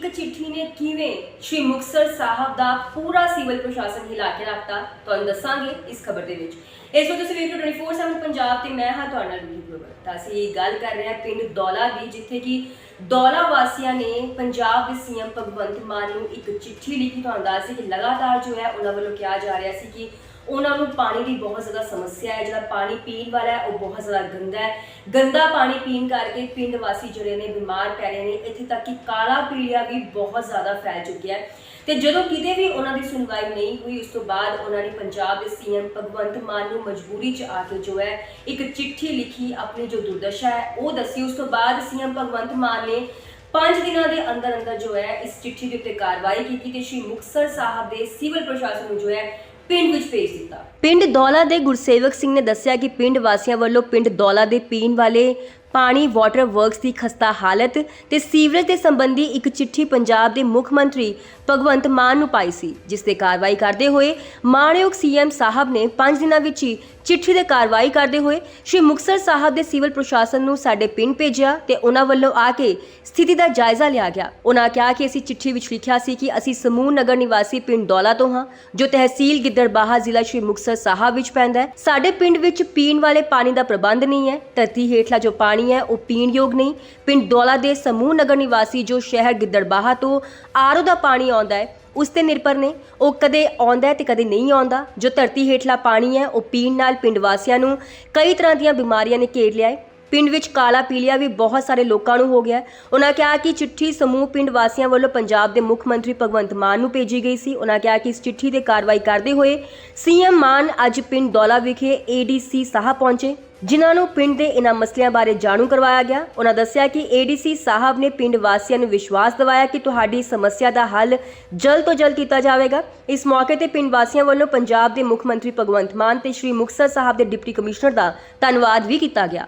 ਇੱਕ ਚਿੱਠੀ ਨੇ ਕਿਵੇਂ ਸ਼੍ਰੀ ਮੁਕਤਸਰ ਸਾਹਿਬ ਦਾ ਪੂਰਾ ਸਿਵਲ ਪ੍ਰਸ਼ਾਸਨ ਹਿਲਾ ਕੇ ਰੱਖਤਾ, ਤੁਹਾਨੂੰ ਦੱਸਾਂਗੇ ਇਸ ਖਬਰ ਦੇ ਵਿੱਚ। ਇਸ ਵਕਤ ਤੁਸੀਂ ਵੇਖ ਰਹੇ 24/7 ਪੰਜਾਬ ਤੇ ਮੈਂ ਹਾਂ ਤੁਹਾਡੇ ਨਾਲ ਵੀਡੀਓ ਗਲੋਬਲ ਤਾਂ ਅਸੀਂ ਗੱਲ ਕਰ ਰਹੇ ਹਾਂ ਪਿੰਡ ਦੌਲਾ ਦੀ, ਜਿੱਥੇ ਕਿ ਦੌਲਾ ਵਾਸੀਆਂ ਨੇ ਪੰਜਾਬ ਦੇ ਸੀਐਮ ਭਗਵੰਤ ਮਾਨ ਨੂੰ ਇੱਕ ਚਿੱਠੀ ਲਿਖੀ, ਤੁਹਾਨੂੰ ਦੱਸ ਕਿ ਲਗਾਤਾਰ ਜੋ ਹੈ ਉਹਨਾਂ ਵੱਲੋਂ ਕਿਹਾ ਜਾ ਰਿਹਾ ਸੀ ਕਿ ਉਹਨਾਂ ਨੂੰ ਪਾਣੀ ਦੀ ਬਹੁਤ ਜ਼ਿਆਦਾ ਸਮੱਸਿਆ ਹੈ, ਜਿਹੜਾ ਪਾਣੀ ਪੀਣ ਵਾਲਾ ਹੈ, ਉਹ ਬਹੁਤ ਜ਼ਿਆਦਾ ਗੰਦਾ ਹੈ। ਗੰਦਾ ਪਾਣੀ ਪੀਣ ਕਰਕੇ ਪਿੰਡ ਵਾਸੀ ਜਿਹੜੇ ਨੇ ਬਿਮਾਰ ਪੈ ਰਹੇ ਨੇ, ਇੱਥੇ ਤੱਕ ਕਿ ਕਾਲਾ ਪੀਲੀਆ ਵੀ ਬਹੁਤ ਜ਼ਿਆਦਾ ਫੈਲ ਚੁੱਕਿਆ ਹੈ। ਤੇ ਜਦੋਂ ਕਿਤੇ ਵੀ ਉਹਨਾਂ ਦੀ ਸੁਣਵਾਈ ਨਹੀਂ ਹੋਈ, ਉਸ ਤੋਂ ਬਾਅਦ ਉਹਨਾਂ ਨੇ ਪੰਜਾਬ ਦੇ ਸੀਐਮ ਭਗਵੰਤ ਮਾਨ ਨੂੰ ਮਜਬੂਰੀ 'ਚ ਆ ਕੇ ਜੋ ਹੈ, ਇੱਕ ਚਿੱਠੀ ਲਿਖੀ ਆਪਣੀ ਜੋ ਦੁਰਦਸ਼ਾ ਹੈ, ਉਹ ਦੱਸੀ। ਉਸ ਤੋਂ ਬਾਅਦ ਸੀਐਮ ਭਗਵੰਤ ਮਾਨ ਨੇ ਪੰਜ ਦਿਨਾਂ ਦੇ ਅੰਦਰ ਅੰਦਰ ਜੋ ਹੈ, ਇਸ ਚਿੱਠੀ ਦੇ ਉੱਤੇ ਕਾਰਵਾਈ ਕੀਤੀ ਤੇ ਸ਼੍ਰੀ ਮੁਕਤਸਰ ਸਾਹਿਬ ਦੇ ਸਿਵਲ ਪ੍ਰਸ਼ਾਸਨ ਨੂੰ ਜੋ ਹੈ ਪਿੰਡ ਵਿੱਚ ਭੇਜ ਦਿੱਤਾ ਪਿੰਡ ਦੌਲਾ ਦੇ ਗੁਰਸੇਵਕ ਸਿੰਘ ਨੇ ਦੱਸਿਆ ਕਿ ਪਿੰਡ ਵਾਸੀਆਂ ਵੱਲੋਂ ਪਿੰਡ ਦੌਲਾ ਦੇ ਪੀਣ ਵਾਲੇ ਪਾਣੀ ਵਾਟਰ ਵਰਕਸ ਦੀ ਖਸਤਾ ਹਾਲਤ ਤੇ ਸੀਵਰੇਜ ਦੇ ਸੰਬੰਧੀ ਇੱਕ ਚਿੱਠੀ ਪੰਜਾਬ ਦੇ ਮੁੱਖ ਮੰਤਰੀ ਭਗਵੰਤ ਮਾਨ ਨੂੰ ਪਾਈ ਸੀ, ਜਿਸ ਤੇ ਕਾਰਵਾਈ ਕਰਦੇ ਹੋਏ ਮਾਣਯੋਗ ਸੀਐਮ ਸਾਹਿਬ ਨੇ 5 ਦਿਨਾਂ ਵਿੱਚ ਹੀ ਚਿੱਠੀ ਦੇ ਕਾਰਵਾਈ ਕਰਦੇ ਹੋਏ ਸ਼੍ਰੀ ਮੁਕਤਸਰ ਸਾਹਿਬ ਦੇ ਸਿਵਲ ਪ੍ਰਸ਼ਾਸਨ ਨੂੰ ਸਾਡੇ ਪਿੰਡ ਭੇਜਿਆ ਤੇ ਉਹਨਾਂ ਵੱਲੋਂ ਆ ਕੇ ਸਥਿਤੀ ਦਾ ਜਾਇਜ਼ਾ ਲਿਆ ਗਿਆ। ਉਹਨਾਂ ਕਿਹਾ ਕਿ ਅਸੀਂ ਚਿੱਠੀ ਵਿੱਚ ਲਿਖਿਆ ਸੀ ਕਿ ਅਸੀਂ ਸਮੂਹ ਨਗਰ ਨਿਵਾਸੀ ਪਿੰਡ ਦੌਲਾ ਤੋਂ ਹਾਂ, ਜੋ ਤਹਿਸੀਲ ਗਿੱਦੜਬਾਹਾ ਜ਼ਿਲ੍ਹਾ ਸ਼੍ਰੀ ਮੁਕਤਸਰ ਸਾਹਿਬ ਵਿੱਚ ਪੈਂਦਾ ਹੈ। ਸਾਡੇ ਪਿੰਡ ਵਿੱਚ ਪੀਣ ਵਾਲੇ ਪਾਣੀ ਦਾ ਪ੍ਰਬੰਧ ਨਹੀਂ ਹੈ। ਧਰਤੀ ਹੇਠਲਾ ਜੋ ਪਾਣੀ ਹੈ, ਉਹ ਪੀਣ ਯੋਗ ਨਹੀਂ। ਪਿੰਡ ਦੌਲਾ ਦੇ ਸਮੂਹ ਨਗਰ ਨਿਵਾਸੀ ਜੋ ਸ਼ਹਿਰ ਗਿੱਦੜਬਾਹਾ ਤੋਂ ਆਰਓ ਦਾ ਪਾਣੀ ਆਉਂਦਾ ਹੈ ਉਸ ਤੇ ਨਿਰਭਰ ਨੇ। ਉਹ ਕਦੇ ਆਉਂਦਾ ਹੈ ਤੇ ਕਦੇ ਨਹੀਂ ਆਉਂਦਾ। ਜੋ ਧਰਤੀ ਹੇਠਲਾ ਪਾਣੀ ਹੈ, ਉਹ ਪੀਣ ਨਾਲ ਪਿੰਡ ਵਾਸੀਆਂ ਨੂੰ ਕਈ ਤਰ੍ਹਾਂ ਦੀਆਂ ਬਿਮਾਰੀਆਂ ਨੇ ਘੇਰ ਲਿਆ ਹੈ। ਪਿੰਡ ਵਿੱਚ ਕਾਲਾ ਪੀਲੀਆ ਵੀ ਬਹੁਤ ਸਾਰੇ ਲੋਕਾਂ ਨੂੰ ਹੋ ਗਿਆ ਉਹਨਾਂ ਕਿਹਾ ਕਿ ਚਿੱਠੀ ਸਮੂਹ ਪਿੰਡ ਵਾਸੀਆਂ ਵੱਲੋਂ ਪੰਜਾਬ ਦੇ ਮੁੱਖ ਮੰਤਰੀ ਭਗਵੰਤ ਮਾਨ ਨੂੰ ਭੇਜੀ ਗਈ ਸੀ। ਉਹਨਾਂ ਕਿਹਾ ਕਿ ਇਸ ਚਿੱਠੀ ਤੇ ਕਾਰਵਾਈ ਕਰਦੇ ਹੋਏ ਸੀਐਮ ਮਾਨ ਅੱਜ ਪਿੰਡ ਦੌਲਾ ਵਿਖੇ ਏਡੀਸੀ ਸਾਹਿਬ ਪਹੁੰਚੇ। ਜਿਨ੍ਹਾਂ ਨੂੰ ਪਿੰਡ ਦੇ ਇਹਨਾਂ ਮਸਲਿਆਂ ਬਾਰੇ ਜਾਣੂ ਕਰਵਾਇਆ ਗਿਆ। ਉਹਨਾਂ ਦੱਸਿਆ ਕਿ ਏਡੀਸੀ ਸਾਹਿਬ ਨੇ ਪਿੰਡ ਵਾਸੀਆਂ ਨੂੰ ਵਿਸ਼ਵਾਸ ਦਿਵਾਇਆ ਕਿ ਤੁਹਾਡੀ ਸਮੱਸਿਆ ਦਾ ਹੱਲ ਜਲਦ ਤੋਂ ਜਲਦ ਕੀਤਾ ਜਾਵੇਗਾ। ਇਸ ਮੌਕੇ ਤੇ ਪਿੰਡ ਵਾਸੀਆਂ ਵੱਲੋਂ ਪੰਜਾਬ ਦੇ ਮੁੱਖ ਮੰਤਰੀ ਭਗਵੰਤ ਮਾਨ ਤੇ ਸ਼੍ਰੀ ਮੁਕਤਸਰ ਸਾਹਿਬ ਦੇ ਡਿਪਟੀ ਕਮਿਸ਼ਨਰ ਦਾ ਧੰਨਵਾਦ ਵੀ ਕੀਤਾ ਗਿਆ।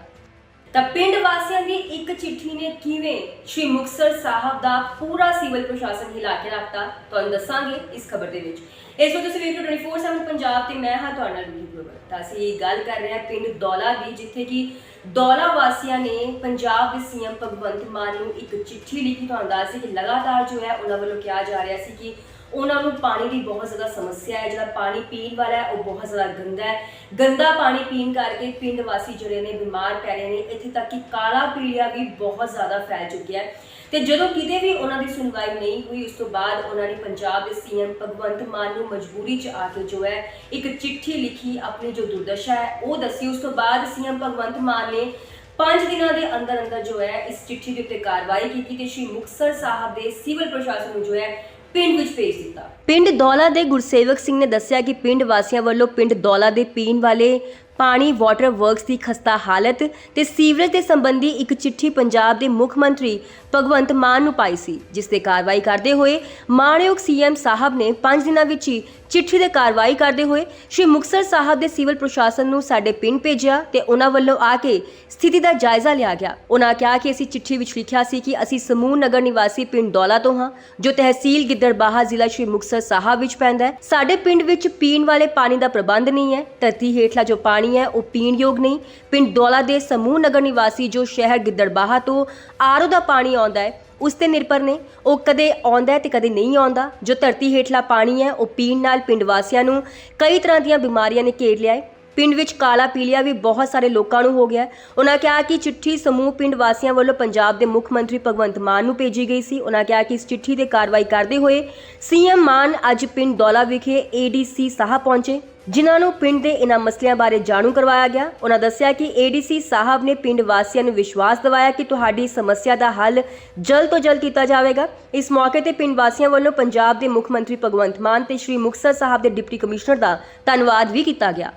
ਤਾਂ ਪਿੰਡ ਵਾਸੀਆਂ ਦੀ ਇੱਕ ਚਿੱਠੀ ਨੇ ਕਿਵੇਂ ਸ਼੍ਰੀ ਮੁਕਤਸਰ ਸਾਹਿਬ ਦਾ ਪੂਰਾ ਸਿਵਲ ਪ੍ਰਸ਼ਾਸਨ ਹਿਲਾ ਕੇ ਰੱਖਤਾ, ਤੁਹਾਨੂੰ ਦੱਸਾਂਗੇ ਇਸ ਖਬਰ ਦੇ ਵਿੱਚ। ਇਸ ਵਕਤ ਤੁਸੀਂ ਵੇਖ ਰਹੇ 24/7 ਪੰਜਾਬ ਤੇ ਮੈਂ ਹਾਂ ਤੁਹਾਡਾ ਨਾਲ ਵੀ ਗਲੋਬਲ ਤਾਂ ਅਸੀਂ ਗੱਲ ਕਰ ਰਹੇ ਹਾਂ ਪਿੰਡ ਦੌਲਾ ਦੀ, ਜਿੱਥੇ ਕਿ ਦੌਲਾ ਵਾਸੀਆਂ ਨੇ ਪੰਜਾਬ ਦੇ ਸੀਐਮ ਭਗਵੰਤ ਮਾਨ ਨੂੰ ਇੱਕ ਚਿੱਠੀ ਲਿਖੀ, ਤੁਹਾਨੂੰ ਦੱਸ ਕਿ ਲਗਾਤਾਰ ਜੋ ਹੈ ਉਹਨਾਂ ਵੱਲੋਂ ਕਿਹਾ ਜਾ ਰਿਹਾ ਸੀ ਕਿ ਉਹਨਾਂ ਨੂੰ ਪਾਣੀ ਦੀ ਬਹੁਤ ਜ਼ਿਆਦਾ ਸਮੱਸਿਆ ਹੈ, ਜਿਹੜਾ ਪਾਣੀ ਪੀਣ ਵਾਲਾ ਹੈ, ਉਹ ਬਹੁਤ ਜ਼ਿਆਦਾ ਗੰਦਾ ਹੈ। ਗੰਦਾ ਪਾਣੀ ਪੀਣ ਕਰਕੇ ਪਿੰਡ ਵਾਸੀ ਜਿਹੜੇ ਨੇ ਬਿਮਾਰ ਪੈ ਰਹੇ ਨੇ, ਇੱਥੇ ਤੱਕ ਕਿ ਕਾਲਾ ਪੀਲੀਆ ਵੀ ਬਹੁਤ ਜ਼ਿਆਦਾ ਫੈਲ ਚੁੱਕਿਆ ਹੈ। ਤੇ ਜਦੋਂ ਕਿਤੇ ਵੀ ਉਹਨਾਂ ਦੀ ਸੁਣਵਾਈ ਨਹੀਂ ਹੋਈ, ਉਸ ਤੋਂ ਬਾਅਦ ਉਹਨਾਂ ਨੇ ਪੰਜਾਬ ਦੇ ਸੀਐਮ ਭਗਵੰਤ ਮਾਨ ਨੂੰ ਮਜਬੂਰੀ 'ਚ ਆ ਕੇ ਜੋ ਹੈ, ਇੱਕ ਚਿੱਠੀ ਲਿਖੀ ਆਪਣੀ ਜੋ ਦੁਰਦਸ਼ਾ ਹੈ, ਉਹ ਦੱਸੀ। ਉਸ ਤੋਂ ਬਾਅਦ ਸੀਐਮ ਭਗਵੰਤ ਮਾਨ ਨੇ ਪੰਜ ਦਿਨਾਂ ਦੇ ਅੰਦਰ ਅੰਦਰ ਜੋ ਹੈ, ਇਸ ਚਿੱਠੀ ਦੇ ਉੱਤੇ ਕਾਰਵਾਈ ਕੀਤੀ ਤੇ ਸ਼੍ਰੀ ਮੁਕਤਸਰ ਸਾਹਿਬ ਦੇ ਸਿਵਲ ਪ੍ਰਸ਼ਾਸਨ ਨੂੰ ਜੋ ਹੈ ਪਿੰਡ ਵਿੱਚ ਭੇਜ ਦਿੱਤਾ। ਪਿੰਡ ਦੌਲਾ ਦੇ ਗੁਰਸੇਵਕ ਸਿੰਘ ਨੇ ਦੱਸਿਆ ਕਿ ਪਿੰਡ ਵਾਸੀਆਂ ਵੱਲੋਂ ਪਿੰਡ ਦੌਲਾ ਦੇ ਪੀਣ ਵਾਲੇ ਪਾਣੀ ਵਾਟਰ ਵਰਕਸ ਦੀ ਖਸਤਾ ਹਾਲਤ ਤੇ ਸੀਵਰੇਜ ਦੇ ਸੰਬੰਧੀ ਇੱਕ ਚਿੱਠੀ ਪੰਜਾਬ ਦੇ ਮੁੱਖ ਮੰਤਰੀ ਭਗਵੰਤ ਮਾਨ ਨੂੰ ਪਾਈ ਸੀ, ਜਿਸ ਤੇ ਕਾਰਵਾਈ ਕਰਦੇ ਹੋਏ ਮਾਣਯੋਗ ਸੀਐਮ ਸਾਹਿਬ ਨੇ 5 ਦਿਨਾਂ ਵਿੱਚ ਹੀ ਚਿੱਠੀ ਦੇ ਕਾਰਵਾਈ ਕਰਦੇ ਹੋਏ ਸ਼੍ਰੀ ਮੁਕਤਸਰ ਸਾਹਿਬ ਦੇ ਸਿਵਲ ਪ੍ਰਸ਼ਾਸਨ ਨੂੰ ਸਾਡੇ ਪਿੰਡ ਭੇਜਿਆ ਤੇ ਉਹਨਾਂ ਵੱਲੋਂ ਆ ਕੇ ਸਥਿਤੀ ਦਾ ਜਾਇਜ਼ਾ ਲਿਆ ਗਿਆ। ਉਹਨਾਂ ਕਿਹਾ ਕਿ ਅਸੀਂ ਚਿੱਠੀ ਵਿੱਚ ਲਿਖਿਆ ਸੀ ਕਿ ਅਸੀਂ ਸਮੂਹ ਨਗਰ ਨਿਵਾਸੀ ਪਿੰਡ ਦੌਲਾ ਤੋਂ ਹਾਂ, ਜੋ ਤਹਿਸੀਲ ਗਿੱਦੜਬਾਹਾ ਜ਼ਿਲ੍ਹਾ ਸ਼੍ਰੀ ਮੁਕਤਸਰ ਸਾਹਿਬ ਵਿੱਚ ਪੈਂਦਾ ਹੈ। ਸਾਡੇ ਪਿੰਡ ਵਿੱਚ ਪੀਣ ਵਾਲੇ ਪਾਣੀ ਦਾ ਪ੍ਰਬੰਧ ਨਹੀਂ ਹੈ। ਧਰਤੀ ਹੇਠਲਾ ਜੋ ਪਾਣੀ ਹੈ, ਉਹ ਪੀਣ ਯੋਗ ਨਹੀਂ। ਪਿੰਡ ਦੌਲਾ ਦੇ ਸਮੂਹ ਨਗਰ ਨਿਵਾਸੀ ਜੋ ਸ਼ਹਿਰ ਗਿੱਦੜਬਾਹਾ ਤੋਂ ਆਰਓ ਦਾ ਪਾਣੀ ਆਉਂਦਾ ਹੈ ਉਸ ਤੇ ਨਿਰਭਰ ਨੇ। ਉਹ ਕਦੇ ਆਉਂਦਾ ਹੈ ਤੇ ਕਦੇ ਨਹੀਂ ਆਉਂਦਾ। ਜੋ ਧਰਤੀ ਹੇਠਲਾ ਪਾਣੀ ਹੈ, ਉਹ ਪੀਣ ਨਾਲ ਪਿੰਡ ਵਾਸੀਆਂ ਨੂੰ ਕਈ ਤਰ੍ਹਾਂ ਦੀਆਂ ਬਿਮਾਰੀਆਂ ਨੇ ਘੇਰ ਲਿਆ ਹੈ। ਪਿੰਡ ਵਿੱਚ ਕਾਲਾ ਪੀਲੀਆ ਵੀ ਬਹੁਤ ਸਾਰੇ ਲੋਕਾਂ ਨੂੰ ਹੋ ਗਿਆ ਉਹਨਾਂ ਕਿਹਾ ਕਿ ਚਿੱਠੀ ਸਮੂਹ ਪਿੰਡ ਵਾਸੀਆਂ ਵੱਲੋਂ ਪੰਜਾਬ ਦੇ ਮੁੱਖ ਮੰਤਰੀ ਭਗਵੰਤ ਮਾਨ ਨੂੰ ਭੇਜੀ ਗਈ ਸੀ। ਉਹਨਾਂ ਕਿਹਾ ਕਿ ਇਸ ਚਿੱਠੀ ਤੇ ਕਾਰਵਾਈ ਕਰਦੇ ਹੋਏ ਸੀਐਮ ਮਾਨ ਅੱਜ ਪਿੰਡ ਦੌਲਾ ਵਿਖੇ ਏਡੀਸੀ ਸਾਹਿਬ ਪਹੁੰਚੇ। ਜਿਨ੍ਹਾਂ ਨੂੰ ਪਿੰਡ ਦੇ ਇਹਨਾਂ ਮਸਲਿਆਂ ਬਾਰੇ ਜਾਣੂ ਕਰਵਾਇਆ ਗਿਆ। ਉਹਨਾਂ ਦੱਸਿਆ ਕਿ ਏਡੀਸੀ ਸਾਹਿਬ ਨੇ ਪਿੰਡ ਵਾਸੀਆਂ ਨੂੰ ਵਿਸ਼ਵਾਸ ਦਿਵਾਇਆ ਕਿ ਤੁਹਾਡੀ ਸਮੱਸਿਆ ਦਾ ਹੱਲ ਜਲਦ ਤੋਂ ਜਲਦ ਕੀਤਾ ਜਾਵੇਗਾ। ਇਸ ਮੌਕੇ ਤੇ ਪਿੰਡ ਵਾਸੀਆਂ ਵੱਲੋਂ ਪੰਜਾਬ ਦੇ ਮੁੱਖ ਮੰਤਰੀ ਭਗਵੰਤ ਮਾਨ ਤੇ ਸ਼੍ਰੀ ਮੁਕਤਸਰ ਸਾਹਿਬ ਦੇ ਡਿਪਟੀ ਕਮਿਸ਼ਨਰ ਦਾ ਧੰਨਵਾਦ ਵੀ ਕੀਤਾ ਗਿਆ।